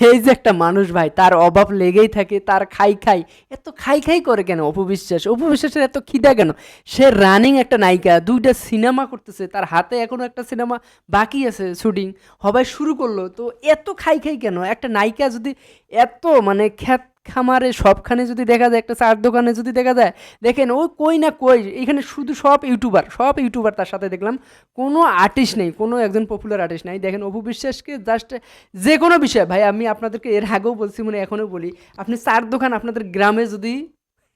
এই যে একটা মানুষ ভাই, তার অভাব লেগেই থাকে, তার খাই খাই। এত খাই খাই করে কেন অপবিশ্বাস অপবিশ্বাসের এত খিদা কেন? সে রানিং একটা নায়িকা, দুইটা সিনেমা করতেছে, তার হাতে এখনও একটা সিনেমা বাকি আছে শুটিং। হবাই শুরু করল, তো এত খাই খাই কেন? একটা নায়িকা যদি এত মানে খ্যাত খামারে সবখানে যদি দেখা যায়, একটা চার দোকানে যদি দেখা যায়, দেখেন ও কই না কই, এখানে শুধু সব ইউটিউবার সব ইউটিউবার তার সাথে দেখলাম, কোনো আর্টিস্ট নেই, কোনো একজন পপুলার আর্টিস্ট নাই। দেখেন অপু বিশ্বাসকে জাস্ট যে কোনো বিষয়, ভাই, আমি আপনাদেরকে এর আগেও বলছি মানে এখনও বলি, আপনি চার দোকান আপনাদের গ্রামে যদি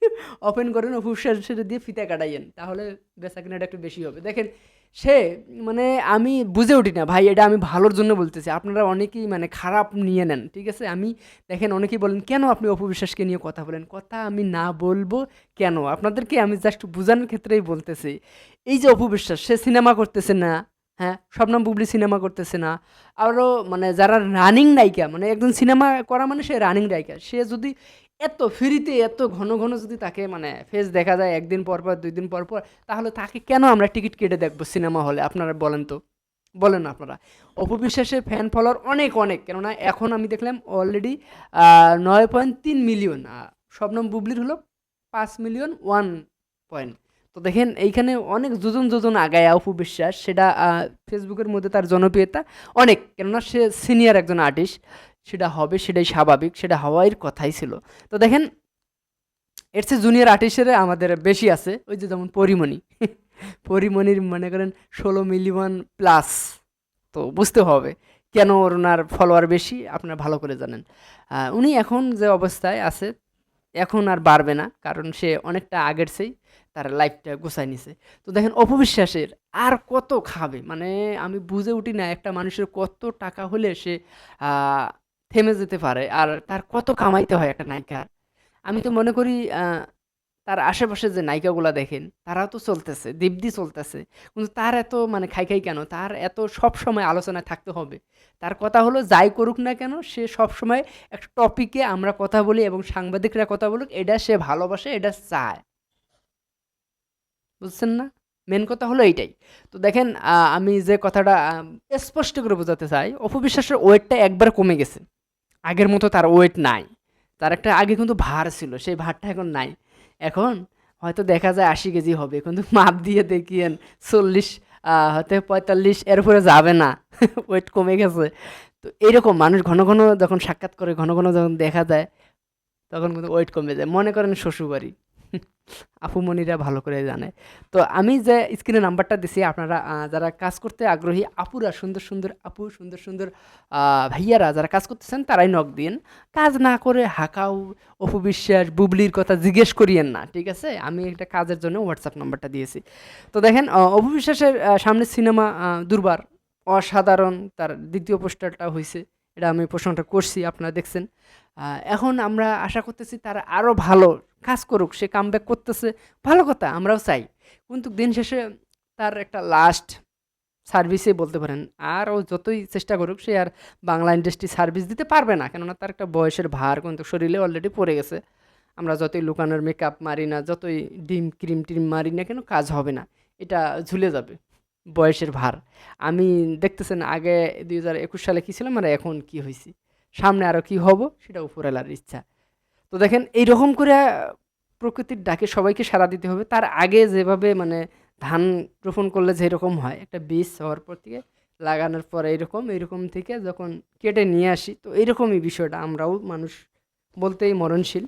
ওপেন করেন, অপু বিশ্বাসের দিয়ে ফিতে কাটাইয়েন, তাহলে বেচা কেনাটা একটু বেশি হবে। দেখেন সে মানে আমি বুঝে উঠি না, ভাই, এটা আমি ভালোর জন্য বলতেছি। আপনারা অনেকেই মানে খারাপ নিয়ে নেন, ঠিক আছে? আমি দেখেন, অনেকেই বলেন, কেন আপনি অপবিশ্বাসকে নিয়ে কথা বলেন? কথা আমি না বলব কেন? আপনাদেরকে আমি জাস্ট বোঝানোর ক্ষেত্রেই বলতেছি। এই যে অপবিশ্বাস, সে সিনেমা করতেছে না হ্যাঁ? শবনম বুবলি সিনেমা করতেছে না। আরও মানে যারা রানিং নায়িকা মানে একজন সিনেমা করা মানে সে রানিং নায়িকা। সে যদি এত ফ্রিতে, এত ঘন ঘন যদি তাকে মানে ফেস দেখা যায় একদিন পর পর দুই দিন পর পর, তাহলে তাকে কেন আমরা টিকিট কেটে দেখব সিনেমা হলে? আপনারা বলেন তো। বলেন আপনারা। অপবিশ্বাসের ফ্যান ফলোয়ার অনেক অনেক। কেননা এখন আমি দেখলাম অলরেডি নয় পয়েন্ট তিন মিলিয়ন শবনম বুবলির হলো পাঁচ মিলিয়ন ওয়ান পয়েন্ট তো দেখেন, এইখানে অনেক যোজন যোজন আগায় অপু বিশ্বাস। সেটা ফেসবুকের মধ্যে তার জনপ্রিয়তা অনেক। কেননা সে সিনিয়র একজন আর্টিস্ট সেটা হবে, সেটাই স্বাভাবিক, সেটা হওয়ার কথাই ছিল। তো দেখেন, এর চেয়ে জুনিয়র আর্টিস্টের আমাদের বেশি আছে, ওই যে যেমন পরিমণি। পরিমণির মনে করেন ষোলো মিলিয়ন প্লাস তো বুঝতে হবে কেন ওনার ফলোয়ার বেশি, আপনারা ভালো করে জানেন। উনি এখন যে অবস্থায় আছে, এখন আর বাড়বে না, কারণ সে অনেকটা আগের সেই তার লাইফটা গোছায় নিছে। তো দেখেন, অপবিশ্বাসের আর কত খাবে? মানে আমি বুঝে উঠি না একটা মানুষের কত টাকা হলে সে থেমে যেতে পারে আর তার কত কামাইতে হয় একটা নায়িকার আমি তো মনে করি তার আশেপাশে যে নায়িকাগুলো দেখেন, তারাও তো চলতেছে, দিব্যি চলতেছে। কিন্তু তার এত মানে খাই খাই কেন? তার এত সব সময় আলোচনায় থাকতে হবে। তার কথা হলো, যাই করুক না কেন, সে সব সময় একটা টপিকে আমরা কথা বলি এবং সাংবাদিকরা কথা বলুক, এটা সে ভালোবাসে, এটা চায়। বুঝছেন না? মেন কথা হলো এইটাই। তো দেখেন আমি যে কথাটা স্পষ্ট করে বোঝাতে চাই অপবিশ্বাসের ওয়েটটা একবার কমে গেছে। আগের মতো তার ওয়েট নাই। তার একটা আগে কিন্তু ভার ছিল, সেই ভারটা এখন নাই। এখন হয়তো দেখা যায় আশি কেজি হবে, কিন্তু মাপ দিয়ে দেখিয়েন চল্লিশ হয়তো পঁয়তাল্লিশ, এর উপরে যাবে না। ওয়েট কমে গেছে। তো এইরকম মানুষ ঘন ঘন যখন সাক্ষাৎ করে, ঘন ঘন যখন দেখা যায়, তখন কিন্তু ওয়েট কমে যায়। মনে করেন শ্বশুরবাড়ি। আপুমণিরা ভালো করে জানে। তো আমি যে স্ক্রিনে নাম্বারটা দিছি, আপনারা যারা কাজ করতে আগ্রহী, আপুরা, সুন্দর সুন্দর আপু, সুন্দর সুন্দর ভাইয়ারা যারা কাজ করতেছেন, তারাই নক দিন কাজ না করে হাকাও, অপবিশ্বাস, বুবলির কথা জিজ্ঞেস করিয়েন না, ঠিক আছে? আমি একটা কাজের জন্য হোয়াটসঅ্যাপ নাম্বারটা দিয়েছি। তো দেখেন অপবিশ্বাসের সামনে সিনেমা দুর্বার, অসাধারণ, তার দ্বিতীয় পোস্টারটা হয়েছে এটা আমি প্রশ্নটা করছি, আপনারা দেখছেন। এখন আমরা আশা করতেছি তারা আরও ভালো কাজ করুক, সে কাম করতেছে। ভালো কথা, আমরাও চাই। কিন্তু দিন শেষে তার একটা লাস্ট সার্ভিসে বলতে পারেন, আর ও যতই চেষ্টা করুক, সে আর বাংলা ইন্ডাস্ট্রি সার্ভিস দিতে পারবে না। কেননা তার একটা বয়সের ভার, কিন্তু শরীরে অলরেডি পড়ে গেছে। আমরা যতই লুকানোর মেকআপ মারি না, যতই ডিম ক্রিম টিম মারি না কেন, কাজ হবে না। এটা ঝুলে যাবে, বয়সের ভার। আমি দেখতেছেন, আগে দুই হাজার একুশ সালে কী ছিলাম, আর এখন কি হয়েছি সামনে আরও কি হব, সেটা উপরেলার ইচ্ছা। তো দেখেন, এইরকম করে প্রকৃতির ডাকে সবাইকে সাড়া দিতে হবে। তার আগে যেভাবে মানে ধান রোপণ করলে যেরকম হয়, একটা বীজ হওয়ার পর থেকে, লাগানোর পর এইরকম এইরকম থেকে যখন কেটে নিয়ে আসি, তো এইরকমই বিষয়টা। আমরাও মানুষ বলতেই মরণশীল।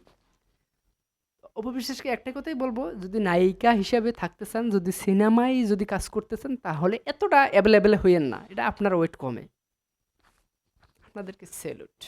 অপবিশ্বাসকে একটা কথাই বলব, যদি নায়িকা হিসাবে থাকতে চান, যদি সিনেমায় যদি কাজ করতে চান, তাহলে এতটা অ্যাভেলেবেল হইয়েন না। এটা আপনার ওয়েট কমে। আপনাদেরকে সেলুট